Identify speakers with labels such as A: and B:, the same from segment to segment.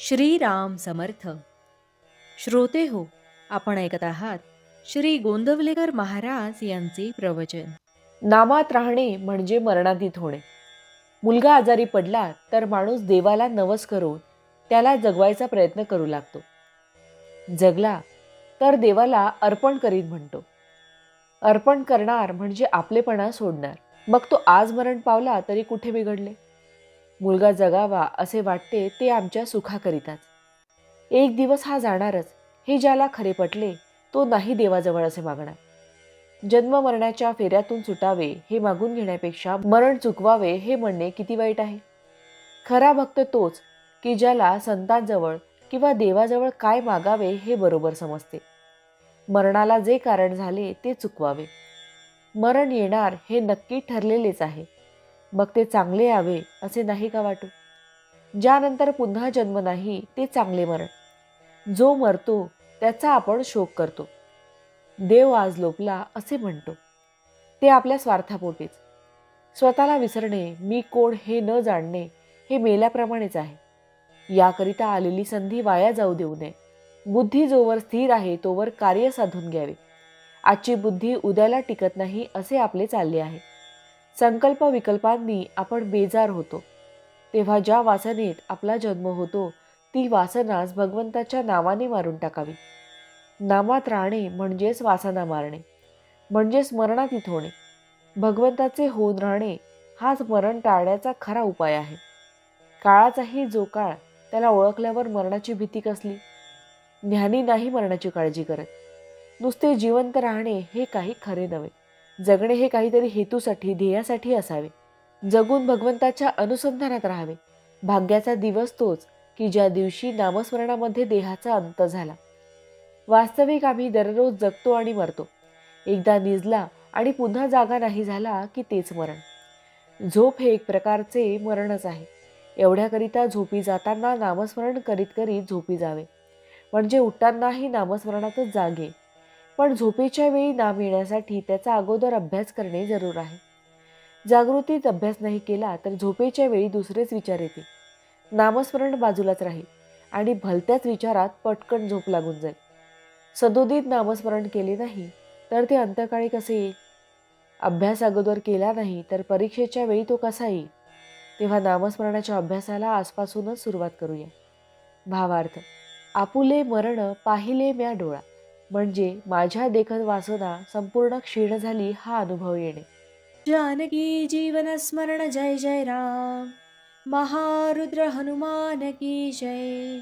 A: श्रीराम समर्थ. श्रोते हो आपण ऐकत आहात श्री गोंदवलेकर महाराज यांचे प्रवचन.
B: नामात राहणे म्हणजे मरणाधीत होणे. मुलगा आजारी पडला तर माणूस देवाला नवस करून त्याला जगवायचा प्रयत्न करू लागतो. जगला तर देवाला अर्पण करीत म्हणतो. अर्पण करणार म्हणजे आपलेपणा सोडणार. मग तो आज मरण पावला तरी कुठे बिघडले? मुलगा जगावा असे वाटते ते आमच्या सुखाकरिताच. एक दिवस हा जाणारच हे ज्याला खरे पटले तो नाही देवाजवळ असे मागणार. जन्म मरणाच्या फेऱ्यातून सुटावे हे मागून घेण्यापेक्षा मरण चुकवावे हे म्हणणे किती वाईट आहे? खरा भक्त तोच की ज्याला संतांजवळ किंवा देवाजवळ काय मागावे हे बरोबर समजते. मरणाला जे कारण झाले ते चुकवावे. मरण येणार हे नक्की ठरलेलेच आहे. मग ते चांगले यावे असे नाही का वाटू? ज्यानंतर पुन्हा जन्म नाही ते चांगले मरण. जो मरतो त्याचा आपण शोक करतो. देव आज लोपला असे म्हणतो. ते आपल्या स्वार्थापोटीच. स्वतःला विसरणे मी कोण हे न जाणणे हे मेल्याप्रमाणेच आहे. याकरिता आलेली संधी वाया जाऊ देऊ नये. बुद्धी जोवर स्थिर आहे तोवर कार्य साधून घ्यावे. आजची बुद्धी उद्याला टिकत नाही असे आपले चालले आहे. संकल्प विकल्पांनी आपण बेजार होतो. तेव्हा ज्या वासनेत आपला जन्म होतो ती वासनाच भगवंताच्या नावाने मारून टाकावी. नामात राहणे म्हणजेच वासना मारणे म्हणजेच मरणातीत होणे. भगवंताचे होऊन राहणे हाच मरण टाळण्याचा खरा उपाय आहे. काळाचाही जो काळ त्याला ओळखल्यावर मरणाची भीती कसली? ज्ञानी नाही मरणाची काळजी करत. नुसते जिवंत राहणे हे काही खरे नव्हे. जगणे हे काहीतरी हेतूसाठी ध्येयासाठी असावे. जगून भगवंताच्या अनुसंधानात राहावे. भाग्याचा दिवस तोच की ज्या दिवशी नामस्मरणामध्ये देहाचा अंत झाला. वास्तविक आम्ही दररोज जगतो आणि मरतो. एकदा निजला आणि पुन्हा जागा नाही झाला की तेच मरण. झोप हे एक प्रकारचे मरणच आहे. एवढ्याकरिता झोपी जाताना नामस्मरण करीत करीत झोपी जावे. म्हणजे उठतानाही नामस्मरणातच जागे. पण झोपेच्या वेळी नाम येण्यासाठी त्याचा अगोदर अभ्यास करणे जरूर आहे. जागृतीत अभ्यास नाही केला तर झोपेच्या वेळी दुसरेच विचार येते नामस्मरण बाजूलाच राहील आणि भलत्याच विचारात पटकन झोप लागून जाईल. सदोदित नामस्मरण केले नाही तर ते अंतकाळी कसे येईल? अभ्यास अगोदर केला नाही तर परीक्षेच्या वेळी तो कसा येईल? तेव्हा नामस्मरणाच्या अभ्यासाला आजपासूनच सुरुवात करूया. भावार्थ आपुले मरण पाहिले म्या डोळा. म्हणजे माझ्या देखत वासना संपूर्ण क्षीण झाली हा अनुभव येणे.
A: जानकी जीवन स्मरण जय जय राम. महारुद्र हनुमान की जय.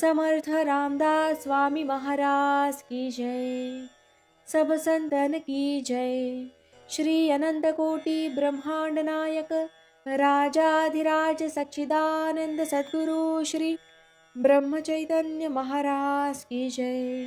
A: समर्थ रामदास स्वामी महाराज की जय. सब संतन की जय. श्री अनंत कोटि ब्रह्मांड नायक. राजाधिराज सच्चिदानंद सद्गुरु श्री ब्रह्मचैतन्य महाराज की जय.